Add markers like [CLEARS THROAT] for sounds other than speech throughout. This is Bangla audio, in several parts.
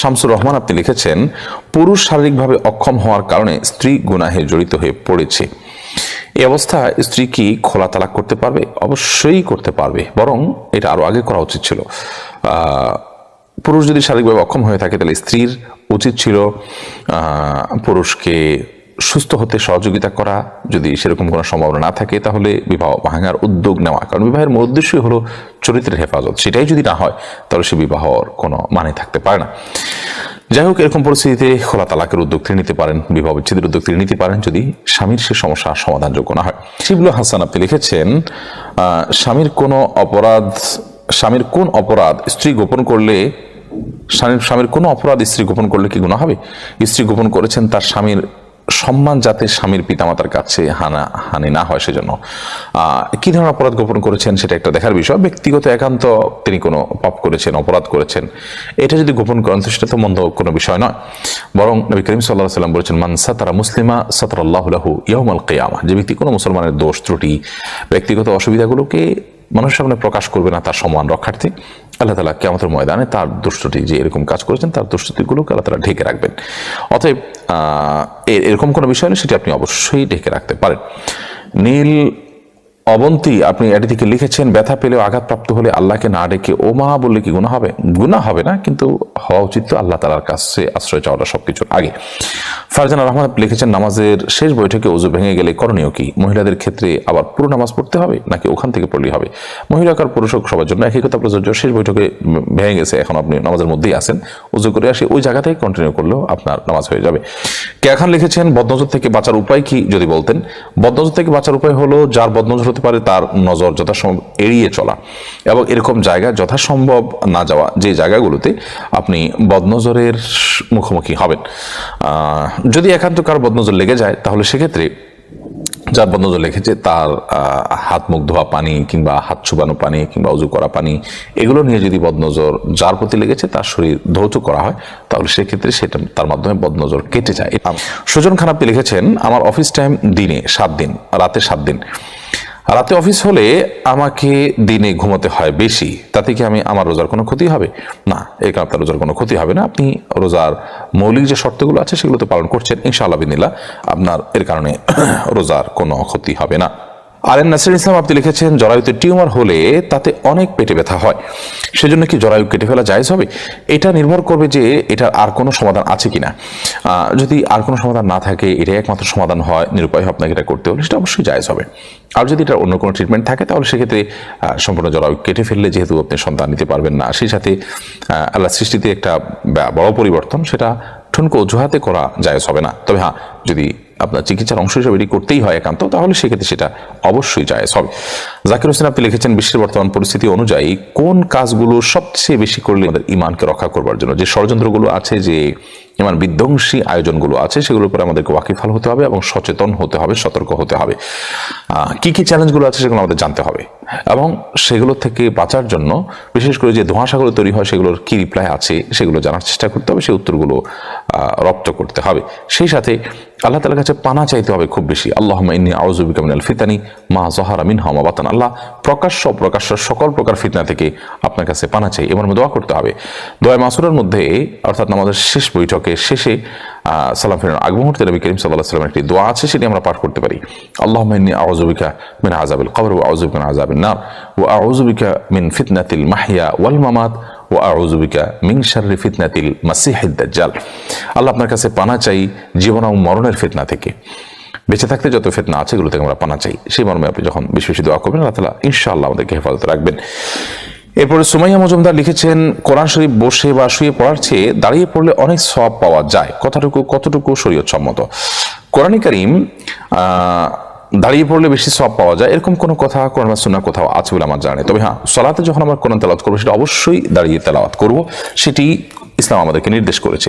শামসুর রহমান আপনি লিখেছেন, পুরুষ শারীরিকভাবে অক্ষম হওয়ার কারণে স্ত্রী গুনাহে জড়িত হয়ে পড়েছে। এই অবস্থা স্ত্রী কি খোলা তালাক করতে পারবে? অবশ্যই করতে পারবে, বরং এটা আরও আগে করা উচিত ছিল। পুরুষ যদি শারীরিকভাবে অক্ষম হয়ে থাকে, তাহলে স্ত্রীর উচিত ছিল পুরুষকে সুস্থ হতে সহযোগিতা করা যদি সেরকম কোনো সম্ভাবনা না থাকে, তাহলে বিবাহ ভাঙার উদ্যোগ নেওয়া। কারণ বিবাহের মূল উদ্দেশ্যই হলো চরিত্রের হেফাজত। সেটাই যদি না হয়, তাহলে সে বিবাহর কোনো মানে থাকতে পারে না। যাই হোক, এরকম পরিস্থিতিতে খোলা তালাকের উদ্যোগ তিনি নিতে পারেন, বিবাহ বিচ্ছেদের উদ্যোগ তিনি নিতে পারেন যদি স্বামীর সে সমস্যা সমাধানযোগ্য না হয়। শিবলু হাসান আপনি লিখেছেন স্বামীর কোনো অপরাধ, স্বামীর কোন অপরাধ স্ত্রী গোপন করলে, স্বামীর স্বামীর কোনো অপরাধ স্ত্রী গোপন করলে কি গুণা হবে? স্ত্রী গোপন করেছেন তার স্বামীর সম্মান যাতে স্বামীর পিতামাতার কাছে হানা, হানি না হয় সেজন্য। কি ধরনের অপরাধ গোপন করেছেন সেটা একটা দেখার বিষয়। ব্যক্তিগত একান্ত তিনি কোনো পাপ করেছেন, অপরাধ করেছেন, এটা যদি গোপন করেন সেটা তো মন্দ কোনো বিষয় নয়। বরং নবী করিম সাল্লাহ সাল্লাম বলেছেন, মান সাতারা মুসলিমা সাতার আল্লাহুল্লাহু ইয়াউমাল কিয়ামা। যে ব্যক্তি কোনো মুসলমানের দোষ, ত্রুটি, ব্যক্তিগত অসুবিধাগুলোকে মানুষের সামনে প্রকাশ করবে না তার সম্মান রক্ষার্থে। আল্লাহ তালা কেমতের ময়দানে তার দুষ্টটি যে এরকম কাজ করেছেন, তার দুষ্টটিগুলোকে আল্লাহ তালা ঢেকে রাখবেন। অতএব এরকম কোনো বিষয় নেই, সেটি আপনি অবশ্যই ঢেকে রাখতে পারেন। নীল অবন্তী, আপনি এটি থেকে লিখেছেন, ব্যথা পেলেও আঘাতপ্রাপ্ত হলে আল্লাহকে না ডেকে, ও মা, বললে কি গুণা হবে? গুণা হবে না, কিন্তু হওয়া উচিত তো আল্লাহ তালার কাছে আশ্রয় চাওয়াটা সবকিছুর আগে। ফারজান রহমান লিখেছেন, নামাজের শেষ বৈঠকে ওজু ভেঙে গেলে করণীয় কি? মহিলাদের ক্ষেত্রে আবার পুরো নামাজ পড়তে হবে, নাকি ওখান থেকে পড়লেই হবে? মহিলাকার পুরুষ হোক, সবার জন্য একই কথা, প্রযোজ্য, শেষ বৈঠকে ভেঙে গেছে, এখন আপনি নামাজের মধ্যেই আছেন উজু করে আসে, ওই জায়গা থেকে কন্টিনিউ করলেও আপনার নামাজ হয়ে যাবে। কে এখন লিখেছেন, বদনজর থেকে বাঁচার উপায় কি? যদি বলতেন, বদনজর থেকে বাঁচার উপায় হলো, যার বদনজর হতে পারে তার নজর যথাসম্ভব এড়িয়ে চলা এবং এরকম জায়গা যথাসম্ভব না যাওয়া যে জায়গাগুলোতে আপনি বদনজরের মুখোমুখি হবেন। যদি একান্ত কারও বদনজর লেগে যায়, তাহলে সেক্ষেত্রে যার বদনজর লেগেছে তার হাত মুখ ধোয়া পানি কিংবা হাত ছুবানো পানি কিংবা উজু করা পানি, এগুলো নিয়ে যদি বদনজর যার প্রতি লেগেছে তার শরীর ধৌত করা হয়, তাহলে সেক্ষেত্রে সেটা তার মাধ্যমে বদনজর কেটে যায়। সুজন খান আপনি লিখেছেন, আমার অফিস টাইম দিনে সাত দিন, রাতে সাত দিন। রাতে অফিস হলে আমাকে দিনে ঘুমাতে হয় বেশি। তাতে কি আমি আমার রোজার কোনো ক্ষতি হবে? না, এই কারণে আপনার রোজার কোনো ক্ষতি হবে না। আপনি রোজার মৌলিক যে শর্তগুলো আছে সেগুলো তো পালন করছেন, ইনশাআল্লাহ বিনিল্লা আপনার এর কারণে [CLEARS THROAT] রোজার কোনো ক্ষতি হবে না। আর এন নাসির ইসলাম আপনি লিখেছেন, জরায়ুতে টিউমার হলে তাতে অনেক পেটে ব্যথা হয়। সেজন্য কি জরায়ু কেটে ফেলা জায়েজ হবে? এটা নির্ভর করবে যে এটার আর কোনো সমাধান আছে কিনা। যদি আর কোনো সমাধান না থাকে, এটাই একমাত্র সমাধান হয়, নিরুপায় আপনাকে এটা করতে হলে, সেটা অবশ্যই জায়েজ হবে। আর যদি এটার অন্য কোনো ট্রিটমেন্ট থাকে, তাহলে সেক্ষেত্রে সম্পূর্ণ জরায়ু কেটে ফেললে যেহেতু আপনি সন্তান নিতে পারবেন না, সেই সাথে আল্লাহ সৃষ্টিতে একটা বড় পরিবর্তন, সেটা ঠুনকো অজুহাতে করা জায়েজ হবে না। তবে হ্যাঁ যদি আপনার চিকিৎসার অংশ হিসেবে এটি করতেই হয় একান্ত, তাহলে সেক্ষেত্রে সেটা অবশ্যই জায়েজ হবে। জাকির হোসেন, আপনি লিখেছেন, বিশ্বের বর্তমান পরিস্থিতি অনুযায়ী কোন কাজগুলো সবচেয়ে বেশি করলে আমাদের ইমানকে রক্ষা করবার জন্য? যে ষড়যন্ত্রগুলো আছে, যে ইমান বিধ্বংসী আয়োজনগুলো আছে, সেগুলোর উপরে আমাদেরকে ওয়াকিফাল হতে হবে এবং সচেতন হতে হবে, সতর্ক হতে হবে। কি কি চ্যালেঞ্জগুলো আছে সেগুলো আমাদের জানতে হবে। এবং সেগুলো থেকে বাঁচার জন্য, বিশেষ করে যে ধোঁয়াশাগুলো তৈরি হয়, সেগুলোর কি রিপ্লাই আছে, সেগুলো জানার চেষ্টা করতে হবে, সেই উত্তরগুলো রপ্ত করতে হবে। সেই সাথে আল্লাহ তালার কাছে পানা চাইতে হবে খুব বেশি। আল্লাহ ইন্নি আউজুবিকা মিনাল ফিতানি মা জহারা আমিন হামা বাতান। আল্লাহ প্রকাশ্য প্রকাশ্য সকল প্রকার ফিতনা থেকে আপনার কাছে পানা চাই। এবার দোয়া করতে হবে। দোয়া মাসুরের মধ্যে, অর্থাৎ আমাদের শেষ বৈঠকে শেষে সালাম ফেরানোর আগ মুহূর্তে নবী করিম সাল্লাহ সাল্লামের একটি দোয়া আছে, সেটি আমরা পাঠ করতে পারি। আল্লাহ ইন্নি আউজুবিকা মিন আজাবিল কবর ও আউজুবিকা মিন আজাবিন নার ও আউজুবিকা মিন ফিতনাতিল মাহিয়া ওয়াল মামাত ও আউজুবিকা মিন শাররি ফিতনাতিল মাসিহিদ দাজ্জাল। আল্লাহ আপনার কাছে পানা চাই জীবন ও মরণের ফিতনা থেকে। বেঁচে থাকতে যত ফিতনা আছে, এগুলো থেকে আমরা পানা চাই। সেই মর্মে আপনি যখন বেশি বেশি দোয়া করবেন, আল্লাহ তালা ইনশাআল্লাহ আমাদেরকে হেফাজতে রাখবেন। এরপরে সুমাইয়া মজুমদার লিখেছেন, কোরআন শরীফ বসে বা শুয়ে পড়ার চেয়ে দাঁড়িয়ে পড়লে অনেক সব পাওয়া যায়। কথাটুকু, কতটুকু শরীয়ত সম্মত কোরআন করিম দাঁড়িয়ে পড়লে বেশি সব পাওয়া যায়। এরকম কোনো কথা কোরআন বা সুন্নাহ কোথাও আছে বলে আমার জানে তবে হ্যাঁ সলাতে যখন আমরা কোরআন তেলাওয়াত করব, সেটা অবশ্যই দাঁড়িয়ে তেলাওয়াত করব। সেটি ইসলাম আমাদেরকে নির্দেশ করেছে।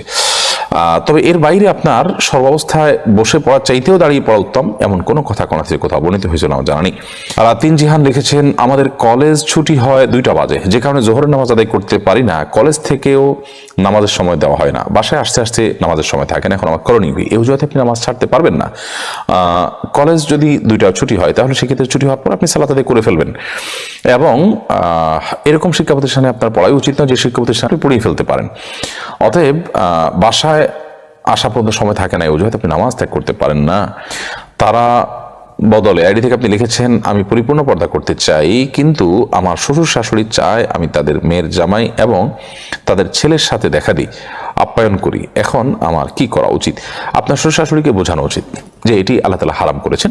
তবে এর বাইরে আপনার সর্বাবস্থায় বসে পড়া চাইতেও দাঁড়িয়ে পড়া উত্তম। এমন কোনো কথা কোনো থেকে কোথাও বর্ণিত হয়েছিল আমার জানা নেই। আর তিন জিহান লিখেছেন, আমাদের কলেজ ছুটি হয় দুইটা বাজে। যে কারণে জোহরের নামাজ আদায় করতে পারি না। কলেজ থেকেও নামাজের সময় দেওয়া হয় না। বাসায় আসতে আসতে নামাজের সময় থাকে না এখন আমার করণীয় কি? এই অজুহাতে আপনি নামাজ ছাড়তে পারবেন না। কলেজ যদি দুইটা ছুটি হয়, তাহলে সেক্ষেত্রে ছুটি হওয়ার পর আপনি সালাত আদায় করে ফেলবেন। এবং এরকম শিক্ষা প্রতিষ্ঠানে আপনার পড়াই উচিত নয় যে শিক্ষা প্রতিষ্ঠানে পড়িয়ে ফেলতে পারেন। অতএব বাসায় আসা পর্যন্ত সময় থাকে না অজুহাতে আপনি নামাজ ত্যাগ করতে পারেন না। তারা বদলে, আইডি থেকে আপনি লিখেছেন, আমি পরিপূর্ণ পর্দা করতে চাই, কিন্তু আমার শ্বশুর শাশুড়ি চায় আমি তাদের মেয়ের জামাই এবং তাদের ছেলের সাথে দেখা দিই, আপ্যায়ন করি। এখন আমার কি করা উচিত? আপনার শ্বশুর শাশুড়িকে বোঝানো উচিত যে এটি আল্লাহ তালা হারাম করেছেন।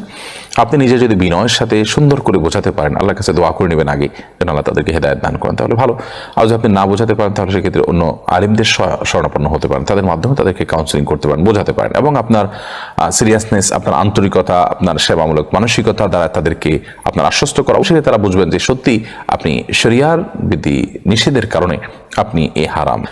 আপনি নিজে যদি বিনয়ের সাথে সুন্দর করে বোঝাতে পারেন, আল্লাহর কাছে দোয়া করে নেবেন আগে, যেন আল্লাহ তাদেরকে হেদায়ত দান করেন, তাহলে ভালো। আর যদি আপনি না বোঝাতে পারেন, তাহলে সেক্ষেত্রে অন্য আলিমদের স- শরণাপন্ন হতে পারেন। তাদের মাধ্যমে তাদেরকে কাউন্সিলিং করতে পারেন, বোঝাতে পারেন। এবং আপনার সিরিয়াসনেস আপনার আন্তরিকতা, আপনার সেবামূলক মানসিকতা দ্বারা তাদেরকে আপনার আশ্বস্ত করা উচিত তারা বুঝবেন যে সত্যি আপনি শরিয়ার বিধি নিষেধের কারণে আপনি এ হারাম।